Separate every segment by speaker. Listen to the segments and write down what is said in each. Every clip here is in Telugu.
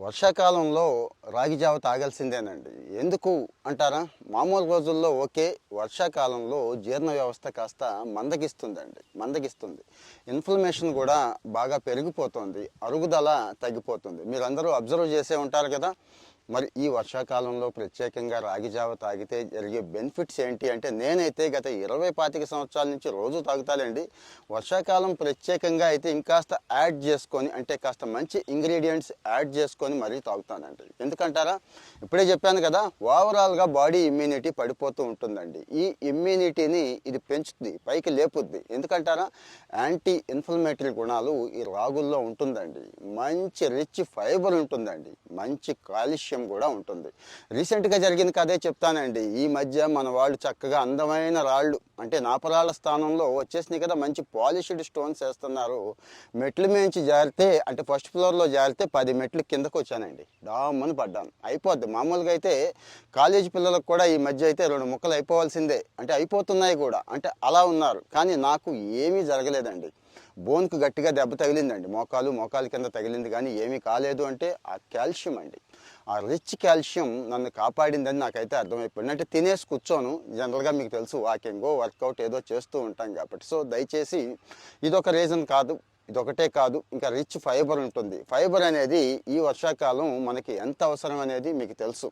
Speaker 1: వర్షాకాలంలో రాగి జావ తాగాల్సిందేనండి. ఎందుకు అంటారా? మామూలు రోజుల్లో ఓకే వర్షాకాలంలో జీర్ణ వ్యవస్థ కాస్త మందగిస్తుందండి. మందగిస్తుంది. ఇన్ఫ్లమేషన్ కూడా బాగా పెరిగిపోతుంది. అరుగుదల తగ్గిపోతుంది. మీరందరూ అబ్జర్వ్ చేసే ఉంటారు కదా? మరి ఈ వర్షాకాలంలో ప్రత్యేకంగా రాగి జావ తాగితే జరిగే బెనిఫిట్స్ ఏంటి అంటే నేనైతే గత ఇరవై పాతిక సంవత్సరాల నుంచి రోజు తాగుతానండి వర్షాకాలం ప్రత్యేకంగా అయితే ఇంకాస్త యాడ్ చేసుకొని అంటే కాస్త మంచి ఇంగ్రీడియంట్స్ యాడ్ చేసుకొని మరీ తాగుతానండి. ఎందుకంటారా? ఇప్పుడే చెప్పాను కదా ఓవరాల్గా బాడీ ఇమ్యూనిటీ పడిపోతూ ఉంటుందండి. ఈ ఇమ్యూనిటీని ఇది పెంచుతుంది పైకి లేపుద్ది. ఎందుకంటారా? యాంటీ ఇన్ఫ్లమేటరీ గుణాలు ఈ రాగుల్లో ఉంటుందండి. మంచి రిచ్ ఫైబర్ ఉంటుందండి. మంచి కాల్షియం కూడా ఉంటుంది. రీసెంట్గా జరిగింది కదే చెప్తానండి. ఈ మధ్య మన వాళ్ళు చక్కగా అందమైన రాళ్ళు అంటే నాపరాళ్ళ స్థానంలో వచ్చేసినాయి కదా మంచి పాలిష్డ్ స్టోన్స్ వేస్తున్నారు. మెట్లు మేంచి జారితే అంటే ఫస్ట్ ఫ్లోర్లో జారితే పది మెట్లు కిందకు వచ్చానండి. డామ్మని పడ్డాను. అయిపోద్ది. మామూలుగా అయితే కాలేజీ పిల్లలకు కూడా ఈ మధ్య అయితే రెండు ముక్కలు అయిపోవాల్సిందే. అంటే అయిపోతున్నాయి కూడా. అంటే అలా ఉన్నారు. కానీ నాకు ఏమీ జరగలేదండి. బోన్కు గట్టిగా దెబ్బ తగిలిందండి. మోకాలు మోకాలు కింద తగిలింది కానీ ఏమీ కాలేదు అంటే ఆ కాల్షియం అండి. ఆ రిచ్ కాల్షియం నన్ను కాపాడిందని నాకైతే అర్థమైపోయింది. అంటే తినేసి కూర్చోను. జనరల్గా మీకు తెలుసు వాకింగో వర్కౌట్ ఏదో చేస్తూ ఉంటాం కాబట్టి. సో దయచేసి ఇదొక రీజన్ కాదు. ఇదొకటే కాదు ఇంకా రిచ్ ఫైబర్ ఉంటుంది. ఫైబర్ అనేది ఈ వర్షాకాలం మనకి ఎంత అవసరం అనేది మీకు తెలుసు.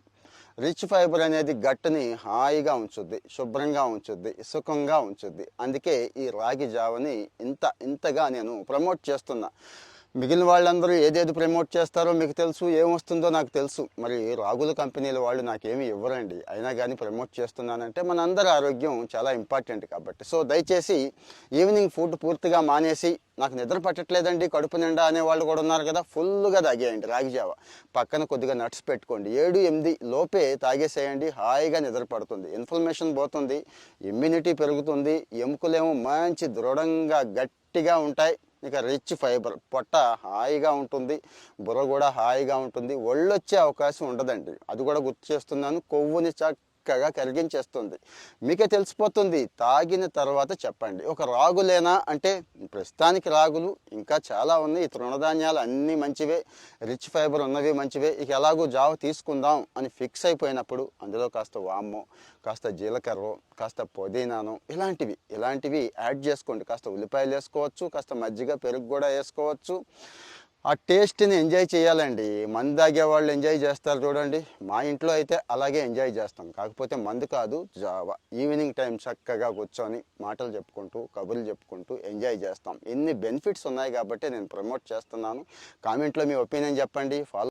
Speaker 1: రిచ్ ఫైబర్ అనేది గట్టుని హాయిగా ఉంచుద్ది శుభ్రంగా ఉంచుద్ది సుఖంగా ఉంచుద్ది. అందుకే ఈ రాగి జావని ఇంత ఇంతగా నేను ప్రమోట్ చేస్తున్నా. మిగిలిన వాళ్ళందరూ ఏదేది ప్రమోట్ చేస్తారో మీకు తెలుసు ఏమొస్తుందో నాకు తెలుసు. మరి రాగుల కంపెనీల వాళ్ళు నాకేమీ ఇవ్వరండి. అయినా కానీ ప్రమోట్ చేస్తున్నానంటే మనందరి ఆరోగ్యం చాలా ఇంపార్టెంట్ కాబట్టి. సో దయచేసి ఈవినింగ్ ఫుడ్ పూర్తిగా మానేసి నాకు నిద్ర పట్టట్లేదండి కడుపు నిండా అనే వాళ్ళు కూడా ఉన్నారు కదా ఫుల్గా తాగేయండి రాగిజావ పక్కన కొద్దిగా నట్స్ పెట్టుకోండి. ఏడు ఎనిమిది లోపే తాగేసేయండి హాయిగా నిద్ర పడుతుంది. ఇన్ఫ్లమేషన్ పోతుంది ఇమ్యూనిటీ పెరుగుతుంది ఎముకలేమో మంచి దృఢంగా గట్టిగా ఉంటాయి. ఇక రిచ్ ఫైబర్ పొట్ట హాయిగా ఉంటుంది బుర్ర కూడా హాయిగా ఉంటుంది. ఒళ్ళొచ్చే అవకాశం ఉండదండి. అది కూడా గుర్తు చేస్తున్నాను. కొవ్వుని చక్కగా కరిగించేస్తుంది మీకే తెలిసిపోతుంది. తాగిన తర్వాత చెప్పండి. ఒక రాగులేనా? అంటే ప్రస్తుతానికి రాగులు ఇంకా చాలా ఉన్నాయి. ఈ తృణధాన్యాలు అన్నీ మంచివే. రిచ్ ఫైబర్ ఉన్నవి మంచివే. ఇక ఎలాగో జావ తీసుకుందాం అని ఫిక్స్ అయిపోయినప్పుడు అందులో కాస్త వామ్మో కాస్త జీలకర్ర కాస్త పుదీనాను ఇలాంటివి ఇలాంటివి యాడ్ చేసుకోండి. కాస్త ఉల్లిపాయలు వేసుకోవచ్చు కాస్త మజ్జిగ పెరుగు కూడా వేసుకోవచ్చు. ఆ టేస్ట్ని ఎంజాయ్ చేయాలండి. మందు తాగే వాళ్ళు ఎంజాయ్ చేస్తారు చూడండి. మా ఇంట్లో అయితే అలాగే ఎంజాయ్ చేస్తాం. కాకపోతే మందు కాదు జావా. ఈవినింగ్ టైం చక్కగా కూర్చొని మాటలు చెప్పుకుంటూ కబుర్లు చెప్పుకుంటూ ఎంజాయ్ చేస్తాం. ఎన్ని బెనిఫిట్స్ ఉన్నాయి కాబట్టి నేను ప్రమోట్ చేస్తున్నాను. కామెంట్లో మీ ఒపీనియన్ చెప్పండి. ఫాలో